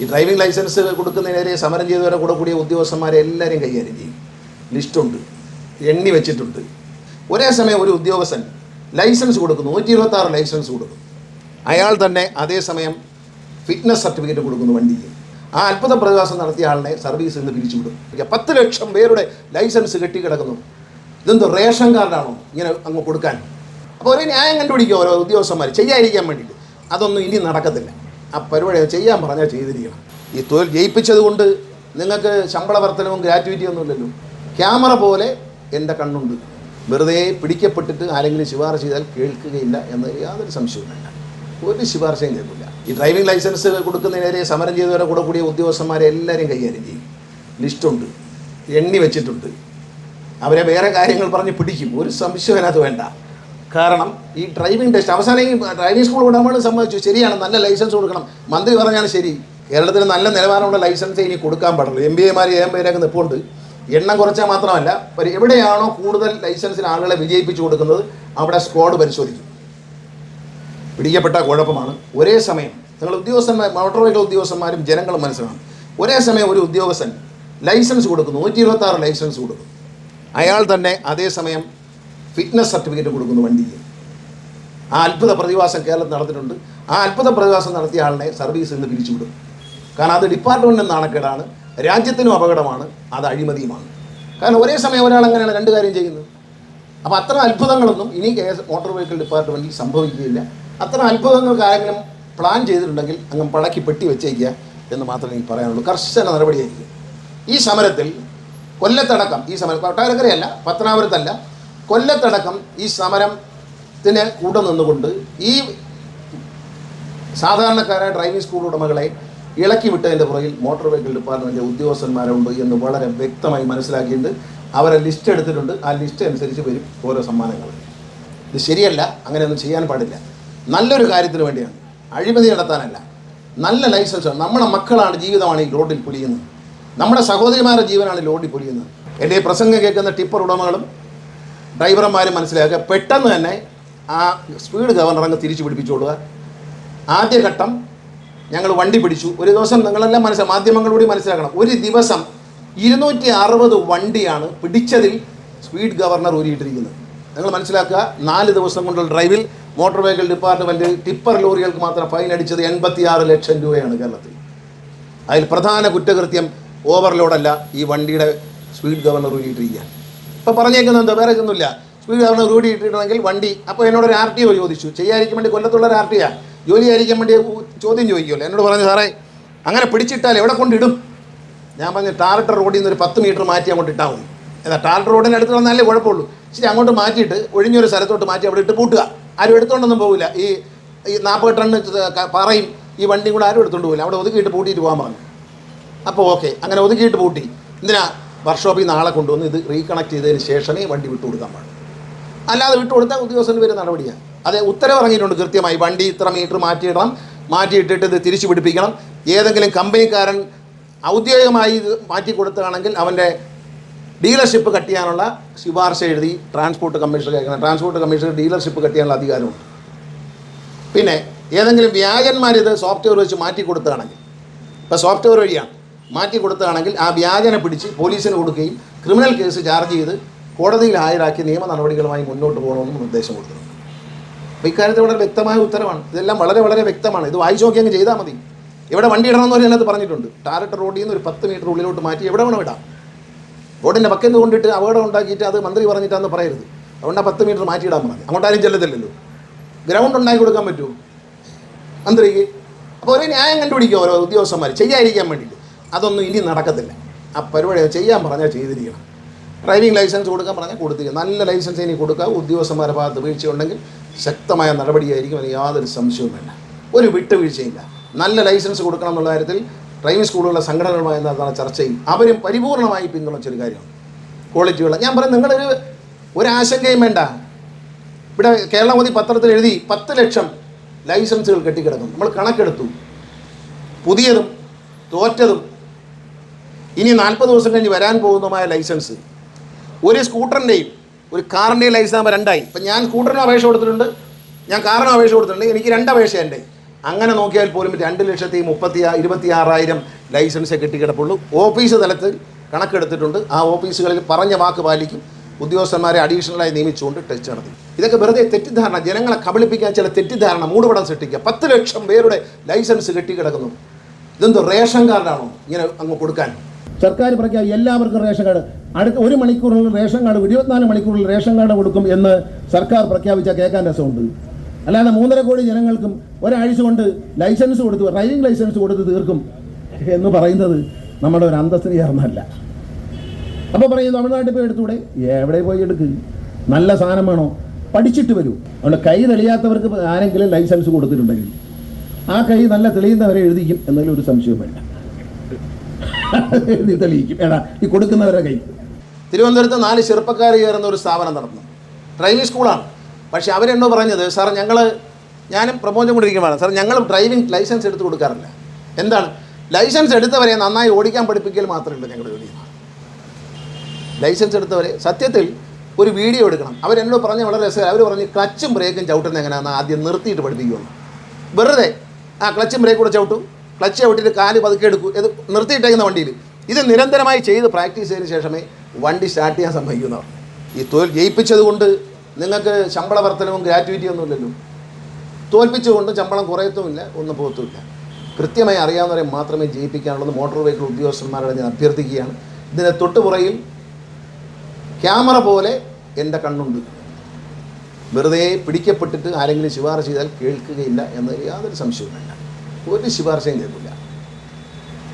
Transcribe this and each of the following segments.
ഈ driving licence കൊടുക്കുന്നതിനെതിരെ സമരം ചെയ്തവരെ കൂടെ കൂടിയ ഉദ്യോഗസ്ഥന്മാരെ എല്ലാവരെയും കൈകാര്യം ചെയ്യും. ലിസ്റ്റുണ്ട് എണ്ണി വെച്ചിട്ടുണ്ട്. ഒരേ സമയം ഒരു ഉദ്യോഗസ്ഥൻ ലൈസൻസ് കൊടുക്കുന്നു. നൂറ്റി ഇരുപത്താറ് ലൈസൻസ് കൊടുക്കും അയാൾ തന്നെ അതേസമയം ഫിറ്റ്നസ് സർട്ടിഫിക്കറ്റ് കൊടുക്കുന്നു വണ്ടിക്ക്. ആ അത്ഭുത പ്രതിഭാസം നടത്തിയ ആളിനെ സർവീസിൽ നിന്ന് പിരിച്ചുവിടും. പത്ത് ലക്ഷം പേരുടെ ലൈസൻസ് കെട്ടിക്കിടക്കുന്നു. ഇതെന്തോ റേഷൻ കാർഡാണോ ഇങ്ങനെ അങ്ങ് കൊടുക്കാൻ? അപ്പോൾ ഒരു ന്യായം കണ്ടുപിടിക്കും ഓരോ ഉദ്യോഗസ്ഥന്മാർ ചെയ്യാതിരിക്കാൻ വേണ്ടിയിട്ട്. അതൊന്നും ഇനി നടക്കത്തില്ല. ആ പരിപാടി ചെയ്യാൻ പറഞ്ഞാൽ ചെയ്തിരിക്കണം. ഈ തൊഴിൽ ജയിപ്പിച്ചത് കൊണ്ട് നിങ്ങൾക്ക് ശമ്പള വർധനവും ഗ്രാറ്റുവിറ്റി ഒന്നുമില്ലല്ലോ ക്യാമറ പോലെ എന്റെ കണ്ണുണ്ട്. വെറുതെ പിടിക്കപ്പെട്ടിട്ട് ആരെങ്കിലും ശുപാർശ ചെയ്താൽ കേൾക്കുകയില്ല എന്ന് യാതൊരു സംശയവും വേണ്ട. ഒരു ശുപാർശയും കേൾക്കില്ല. ഈ ഡ്രൈവിംഗ് ലൈസൻസ് കൊടുക്കുന്നതിനെതിരെ സമരം ചെയ്തവരെ കൂടെ കൂടിയ ഉദ്യോഗസ്ഥന്മാരെ എല്ലാവരെയും കൈകാര്യം ചെയ്യും. ലിസ്റ്റുണ്ട് എണ്ണി വെച്ചിട്ടുണ്ട്. അവരെ വേറെ കാര്യങ്ങൾ പറഞ്ഞ് പിടിക്കും. ഒരു സംശയം അതിനകത്ത് വേണ്ട. കാരണം ഈ ഡ്രൈവിംഗ് ടെസ്റ്റ് അവസാനം ഈ ഡ്രൈവിംഗ് സ്കൂൾ വിടാൻ സമ്മതിച്ചു. ശരിയാണ് നല്ല ലൈസൻസ് കൊടുക്കണം. മന്ത്രി പറഞ്ഞാണ് ശരി. കേരളത്തിൽ നല്ല നിലവാരമുള്ള ലൈസൻസ് ഇനി കൊടുക്കാൻ പാടുള്ളൂ. എം ബി എമാർ എം പേരൊക്കെ നിൽപ്പുണ്ട് എണ്ണം കുറച്ചാൽ മാത്രമല്ല എവിടെയാണോ കൂടുതൽ ലൈസൻസിന് ആളുകളെ വിജയിപ്പിച്ചു കൊടുക്കുന്നത് അവിടെ സ്ക്വാഡ് പരിശോധിക്കും. പിടിക്കപ്പെട്ട കുഴപ്പമാണ്. ഒരേ സമയം നിങ്ങൾ ഉദ്യോഗസ്ഥന്മാർ മോട്ടോർ വെഹിക്കിൾ ഉദ്യോഗസ്ഥന്മാരും ജനങ്ങളും മനസ്സിലാണ് ഒരേ സമയം ഒരു ഉദ്യോഗസ്ഥൻ ലൈസൻസ് കൊടുക്കുന്നു. നൂറ്റി ഇരുപത്തി ലൈസൻസ് കൊടുക്കും അയാൾ തന്നെ അതേസമയം ഫിറ്റ്നസ് സർട്ടിഫിക്കറ്റ് കൊടുക്കുന്നു വണ്ടിക്ക്. ആ അത്ഭുത പ്രതിഭാസം കേരളത്തിൽ നടന്നിട്ടുണ്ട്. ആ അത്ഭുത പ്രതിഭാസം നടത്തിയ ആളിനെ സർവീസിൽ നിന്ന് പിരിച്ചുവിടും. കാരണം അത് ഡിപ്പാർട്ട്മെന്റിന് നാണക്കേടാണ് രാജ്യത്തിനും അപകടമാണ് അത് അഴിമതിയുമാണ്. കാരണം ഒരേ സമയം ഒരാൾ അങ്ങനെയാണ് രണ്ട് കാര്യം ചെയ്യുന്നത്. അപ്പോൾ അത്ര അത്ഭുതങ്ങളൊന്നും ഇനി കെ എസ് മോട്ടോർ വെഹിക്കിൾ ഡിപ്പാർട്ട്മെന്റിൽ സംഭവിക്കുകയില്ല. അത്ര അത്ഭുതങ്ങൾക്ക് ആരെങ്കിലും പ്ലാൻ ചെയ്തിട്ടുണ്ടെങ്കിൽ അങ്ങ് പടക്കി പെട്ടി വെച്ചേക്കുക എന്ന് മാത്രമേ എനിക്ക് പറയാനുള്ളൂ. കർശന നടപടിയായിരിക്കും. ഈ സമരത്തിൽ കൊല്ലത്തടക്കം ഈ സമരം കൊട്ടാരക്കരയല്ല പത്തനാപുരത്തല്ല കൊല്ലത്തടക്കം ഈ സമരത്തിന് കൂടെ നിന്നുകൊണ്ട് ഈ സാധാരണക്കാരായ ഡ്രൈവിംഗ് സ്കൂൾ ഉടമകളെ ഇളക്കി വിട്ടതിന്റെ പുറകിൽ മോട്ടോർ വെഹിക്കിൾ ഡിപ്പാർട്ട്മെന്റ് ഉദ്യോഗസ്ഥന്മാരുണ്ട് എന്ന് വളരെ വ്യക്തമായി മനസ്സിലാക്കിയിട്ട് അവരെ ലിസ്റ്റ് എടുത്തിട്ടുണ്ട്. ആ ലിസ്റ്റ് അനുസരിച്ച് വരും ഓരോ സമ്മാനങ്ങൾ. ഇത് ശരിയല്ല അങ്ങനെയൊന്നും ചെയ്യാൻ പാടില്ല. നല്ലൊരു കാര്യത്തിന് വേണ്ടിയാണ്. അഴിമതി നടത്താനല്ല. നല്ല ലൈസൻസ് നമ്മുടെ മക്കളാണ് ജീവിതമാണ് ഈ റോഡിൽ പൊലിയുന്നത്. നമ്മുടെ സഹോദരിമാരുടെ ജീവനാണ് ഈ റോഡിൽ പൊലിയുന്നത്. എന്റെ പ്രസംഗം കേൾക്കുന്ന ടിപ്പർ ഉടമകളും ഡ്രൈവർമാരും മനസ്സിലാക്കുക. പെട്ടെന്ന് തന്നെ ആ സ്പീഡ് ഗവർണർ അങ്ങ് തിരിച്ചു പിടിപ്പിച്ചോളുക. ആദ്യഘട്ടം ഞങ്ങൾ വണ്ടി പിടിച്ചു. ഒരു ദിവസം നിങ്ങളെല്ലാം മനസ്സിലാക്കും മാധ്യമങ്ങളൂടി മനസ്സിലാക്കണം. ഒരു ദിവസം ഇരുന്നൂറ്റി അറുപത് വണ്ടിയാണ് പിടിച്ചതിൽ സ്പീഡ് ഗവർണർ ഊരിയിട്ടിരിക്കുന്നത്. നിങ്ങൾ മനസ്സിലാക്കുക നാല് ദിവസം കൊണ്ടുള്ള ഡ്രൈവിൽ മോട്ടോർ വെഹിക്കിൾ ഡിപ്പാർട്ട്മെന്റ് ടിപ്പർ ലോറികൾക്ക് മാത്രം ഫൈൻ അടിച്ചത് എൺപത്തിയാറ് ലക്ഷം രൂപയാണ് കേരളത്തിൽ. അതിൽ പ്രധാന കുറ്റകൃത്യം ഓവർലോഡല്ല ഈ വണ്ടിയുടെ സ്പീഡ് ഗവർണർ ഊരിയിട്ടിരിക്കുക. ഇപ്പോൾ പറഞ്ഞേക്കുന്നത് എന്താ? വേറെ ഒന്നുമില്ല സ്പീഡ് ഗവർണർ ഇട്ടിട്ടുണ്ടെങ്കിൽ വണ്ടി. അപ്പോൾ എന്നോട് ഒരു ആർ ടി ഒ ചോദിച്ചു. ചെയ്യാതിരിക്കാൻ വേണ്ടി കൊല്ലത്തുള്ള ഒരു ആർ ടി ആ. ജോലി ആയിരിക്കാൻ വേണ്ടി ചോദ്യം ചോദിക്കുമല്ലോ എന്നോട് പറഞ്ഞു സാറേ അങ്ങനെ പിടിച്ചിട്ടാൽ എവിടെ കൊണ്ടിടും ഞാൻ പറഞ്ഞു ടാർട്ടർ റോഡിൽ നിന്ന് ഒരു പത്ത് മീറ്റർ മാറ്റി അങ്ങോട്ട് ഇട്ടാവും മതി. എന്നാൽ ടാർട്ടർ റോഡിന് അടുത്ത് വന്നാലേ കുഴപ്പമുള്ളൂ. ശരി അങ്ങോട്ട് മാറ്റിയിട്ട് ഒഴിഞ്ഞൊരു സ്ഥലത്തോട്ട് മാറ്റി അവിടെ ഇട്ട് പൂട്ടുക. ആരും എടുത്തോണ്ടൊന്നും പോകില്ല ഈ ഈ നാൽപ്പത് ടണ്ണ് പറയും ഈ വണ്ടിയും കൂടെ ആരും എടുത്തോണ്ട് പോകില്ല അവിടെ ഒതുക്കിയിട്ട് പൂട്ടിയിട്ട് പോകാൻ പറഞ്ഞു. അപ്പോൾ ഓക്കെ. അങ്ങനെ ഒതുക്കിയിട്ട് പൂട്ടി. എന്തിനാ? വർക്ക്ഷോപ്പിൽ നാളെ കൊണ്ടുവന്ന് ഇത് റീകണക്ട് ചെയ്തതിന് ശേഷമേ വണ്ടി വിട്ടു കൊടുക്കാൻ പാടുള്ളൂ. അല്ലാതെ വിട്ടു കൊടുത്താൽ ഉദ്യോഗസ്ഥന് വരുന്ന നടപടിയാണ്. അതെ ഉത്തരവിറങ്ങിയിട്ടുണ്ട് കൃത്യമായി. വണ്ടി ഇത്ര മീറ്റർ മാറ്റിയിടണം. മാറ്റിയിട്ടിട്ട് ഇത് തിരിച്ചു പിടിപ്പിക്കണം. ഏതെങ്കിലും കമ്പനിക്കാരൻ ഔദ്യോഗികമായി ഇത് മാറ്റി കൊടുത്തതാണെങ്കിൽ അവന്റെ ഡീലർഷിപ്പ് കട്ട് ചെയ്യാനുള്ള ശുപാർശ എഴുതി ട്രാൻസ്പോർട്ട് കമ്മീഷണർ കേൾക്കണം. ട്രാൻസ്പോർട്ട് കമ്മീഷണർ ഡീലർഷിപ്പ് കട്ട് ചെയ്യാനുള്ള അധികാരമുണ്ട്. പിന്നെ ഏതെങ്കിലും വ്യാജന്മാർ ഇത് സോഫ്റ്റ്വെയർ വെച്ച് മാറ്റി കൊടുത്തതാണെങ്കിൽ ഇപ്പോൾ സോഫ്റ്റ്വെയർ വഴിയാണ്. മാറ്റി കൊടുത്തതാണെങ്കിൽ ആ വ്യാജനെ പിടിച്ച് പോലീസിന് കൊടുക്കുകയും ക്രിമിനൽ കേസ് ചാർജ് ചെയ്ത് കോടതിയിൽ ഹാജരാക്കി നിയമ നടപടികളുമായി മുന്നോട്ട് പോകണമെന്നും നിർദ്ദേശം കൊടുത്തിട്ടുണ്ട്. അപ്പോൾ ഇക്കാര്യത്തിൽ വളരെ വ്യക്തമായ ഉത്തരവാണ്. ഇതെല്ലാം വളരെ വളരെ വ്യക്തമാണ്. ഇത് വായിച്ചു നോക്കി അങ്ങ് ചെയ്താൽ മതി. എവിടെ വണ്ടി ഇടണമെന്ന് പറഞ്ഞാൽ അതിനകത്ത് പറഞ്ഞിട്ടുണ്ട്. ടാരറ്റ് റോഡിൽ നിന്ന് ഒരു പത്ത് മീറ്റർ ഉള്ളിലോട്ട് മാറ്റി എവിടെ വേണം ഇടാം. റോഡിന്റെ പക്കത്ത് കൊണ്ടിട്ട് അപകടം ഉണ്ടാക്കിയിട്ട് അത് മന്ത്രി പറഞ്ഞിട്ടാന്ന് പറയരുത്. അതുകൊണ്ട് ആ പത്ത് മീറ്റർ മാറ്റിയിടാൻ പറഞ്ഞു. അങ്ങോട്ടാരും ചെല്ലത്തില്ലല്ലോ. ഗ്രൗണ്ട് ഉണ്ടാക്കി കൊടുക്കാൻ പറ്റുമോ? മന്ത്രിക്ക്. അപ്പോൾ ഒരു ന്യായം കണ്ടുപിടിക്കുക ഓരോ ഉദ്യോഗസ്ഥന്മാർ ചെയ്യാതിരിക്കാൻ വേണ്ടിയിട്ട്. അതൊന്നും ഇനി നടക്കത്തില്ല. ആ പരിപാടി ചെയ്യാൻ പറഞ്ഞാൽ ചെയ്തിരിക്കണം. ഡ്രൈവിംഗ് ലൈസൻസ് കൊടുക്കാൻ പറഞ്ഞാൽ കൊടുത്തിരിക്കുക നല്ല ലൈസൻസ് ഇനി കൊടുക്കുക ഉദ്യോഗസ്ഥന്മാരെ ഭാഗത്ത് വീഴ്ചയുണ്ടെങ്കിൽ ശക്തമായ നടപടിയായിരിക്കും അതിന് യാതൊരു സംശയവും വേണ്ട. ഒരു വിട്ടുവീഴ്ചയില്ല. നല്ല ലൈസൻസ് കൊടുക്കണം എന്നുള്ള കാര്യത്തിൽ ഡ്രൈവിംഗ് സ്കൂളുകളുടെ സംഘടനകളുമായി നടത്തുന്ന ചർച്ചയിൽ അവരും പരിപൂർണമായി പിന്തുണച്ചൊരു കാര്യമാണ്. ക്വാളിറ്റിയുള്ള ഞാൻ പറയും നിങ്ങളൊരു ഒരാശങ്കയും വേണ്ട. ഇവിടെ കേരളമതി പത്രത്തിൽ എഴുതി പത്ത് ലക്ഷം ലൈസൻസുകൾ കെട്ടിക്കിടക്കും നമ്മൾ കണക്കെടുത്തു. പുതിയതും തോറ്റതും ഇനി നാൽപ്പത് ദിവസം കഴിഞ്ഞ് വരാൻ പോകുന്നതുമായ ലൈസൻസ്. ഒരു സ്കൂട്ടറിന്റെയും ഒരു കാറിന്റെയും ലൈസൻസ് ആകുമ്പോൾ രണ്ടായി. ഇപ്പം ഞാൻ സ്കൂട്ടറിന് അപേക്ഷ കൊടുത്തിട്ടുണ്ട്. ഞാൻ കാറിന് അപേക്ഷ കൊടുത്തിട്ടുണ്ട്. എനിക്ക് രണ്ട് അപേക്ഷ എന്റെ. അങ്ങനെ നോക്കിയാൽ പോലും രണ്ട് ലക്ഷത്തി മുപ്പത്തി ഇരുപത്തി ആറായിരം ലൈസൻസ് കിട്ടിക്കിടപ്പുള്ളൂ ഓഫീസ് തലത്തിൽ കണക്കെടുത്തിട്ടുണ്ട്. ആ ഓഫീസുകളിൽ പറഞ്ഞ വാക്ക് പാലിക്കും. ഉദ്യോഗസ്ഥന്മാരെ അഡീഷണലായി നിയമിച്ചുകൊണ്ട് ടെസ്റ്റ് നടത്തി. ഇതൊക്കെ വെറുതെ തെറ്റിദ്ധാരണ. ജനങ്ങളെ കബളിപ്പിക്കാൻ ചില തെറ്റിദ്ധാരണ മൂടുപടം സൃഷ്ടിക്കുക. പത്ത് ലക്ഷം പേരുടെ ലൈസൻസ് കെട്ടിക്കിടക്കുന്നു ഇതെന്തോ റേഷൻ കാർഡാണോ ഇങ്ങനെ അങ്ങ് കൊടുക്കാൻ? സർക്കാർ പ്രഖ്യാപിച്ച എല്ലാവർക്കും റേഷൻ കാർഡ്. അടുത്ത ഒരു മണിക്കൂറിനുള്ളിൽ റേഷൻ കാർഡ് ഇരുപത്തിനാല് മണിക്കൂറിൽ റേഷൻ കാർഡ് കൊടുക്കും എന്ന് സർക്കാർ പ്രഖ്യാപിച്ച കേൾക്കാൻ രസമുണ്ട്. അല്ലാതെ മൂന്നര കോടി ജനങ്ങൾക്കും ഒരാഴ്ച കൊണ്ട് ലൈസൻസ് കൊടുത്ത് ഡ്രൈവിംഗ് ലൈസൻസ് കൊടുത്ത് തീർക്കും എന്ന് പറയുന്നത് നമ്മുടെ ഒരു അന്തസ്സിന് ചേർന്നല്ല അപ്പോൾ പറയും തമിഴ്നാട്ടിൽ പോയി എടുത്തൂടെ? എവിടെ പോയി എടുക്ക്? നല്ല സാധനം വേണോ? പഠിച്ചിട്ട് വരൂ. അതുകൊണ്ട് കൈ തെളിയാത്തവർക്ക് ആരെങ്കിലും ലൈസൻസ് കൊടുത്തിട്ടുണ്ടെങ്കിൽ ആ കൈ നല്ല തെളിയുന്നവരെ എഴുതിക്കും എന്നതിലൊരു സംശയവും വേണ്ട തെളിയിക്കും. എടാ കൊടുക്കുന്നവരുടെ കൈ. തിരുവനന്തപുരത്ത് നാല് ചെറുപ്പക്കാർ കയറുന്ന ഒരു സ്ഥാപനം നടന്നു. ഡ്രൈവിംഗ് സ്കൂളാണ് പക്ഷേ അവരെന്നോ പറഞ്ഞത് സാർ ഞങ്ങൾ ഞാനും പ്രമോദം കൊണ്ടിരിക്കുമ്പോഴാണ് സാർ ഞങ്ങൾ ഡ്രൈവിംഗ് ലൈസൻസ് എടുത്ത് കൊടുക്കാറില്ല. എന്താണ്? ലൈസൻസ് എടുത്തവരെ നന്നായി ഓടിക്കാൻ പഠിപ്പിക്കൽ മാത്രമേ ഉള്ളൂ ഞങ്ങളുടെ ജോലി. ലൈസൻസ് എടുത്തവരെ സത്യത്തിൽ ഒരു വീഡിയോ എടുക്കണം. അവരെന്നോട് പറഞ്ഞ വളരെ രസകരം. അവർ പറഞ്ഞ് ക്ലച്ചും ബ്രേക്കും ചവിട്ടുന്നത് എങ്ങനെയാണെന്ന് ആദ്യം നിർത്തിയിട്ട് പഠിപ്പിക്കുകയുള്ളൂ വെറുതെ ആ ക്ലച്ചും ബ്രേക്കും കൂടെ ചവിട്ടും. ക്ലച്ച് വിട്ടിട്ട് കാൽ പതുക്കെ എടുക്കൂ. ഇത് നിർത്തിയിട്ടേക്കുന്ന വണ്ടിയിൽ ഇത് നിരന്തരമായി ചെയ്ത് പ്രാക്ടീസ് ചെയ്തതിന് ശേഷമേ വണ്ടി സ്റ്റാർട്ട് ചെയ്യാൻ സമ്മതിക്കുന്നവർ ഈ തൊഴിൽ ജയിപ്പിച്ചത് കൊണ്ട് നിങ്ങൾക്ക് ശമ്പള വർധനവും ഗ്രാറ്റുവിറ്റി ഒന്നുമില്ലല്ലോ തോൽപ്പിച്ചുകൊണ്ട് ശമ്പളം കുറയത്തുമില്ല ഒന്നും പോകത്തുമില്ല. കൃത്യമായി അറിയാവുന്നവരെ മാത്രമേ ജയിപ്പിക്കാനുള്ളത് മോട്ടോർ വെഹിക്കിൾ ഉദ്യോഗസ്ഥന്മാരോട് ഞാൻ അഭ്യർത്ഥിക്കുകയാണ്. ഇതിന് തൊട്ടുപുറയിൽ ക്യാമറ പോലെ എന്റെ കണ്ണുണ്ട്. വെറുതെ പിടിക്കപ്പെട്ടിട്ട് ആരെങ്കിലും ശുപാർശ ചെയ്താൽ കേൾക്കുകയില്ല എന്നതിൽ യാതൊരു സംശയവുമില്ല. ഒരു ശുപാർശയും കേൾക്കില്ല.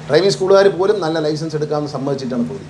ഡ്രൈവിംഗ് സ്കൂളുകാർ പോലും നല്ല ലൈസൻസ് എടുക്കാമെന്ന് സമ്മതിച്ചിട്ടാണ് പോയി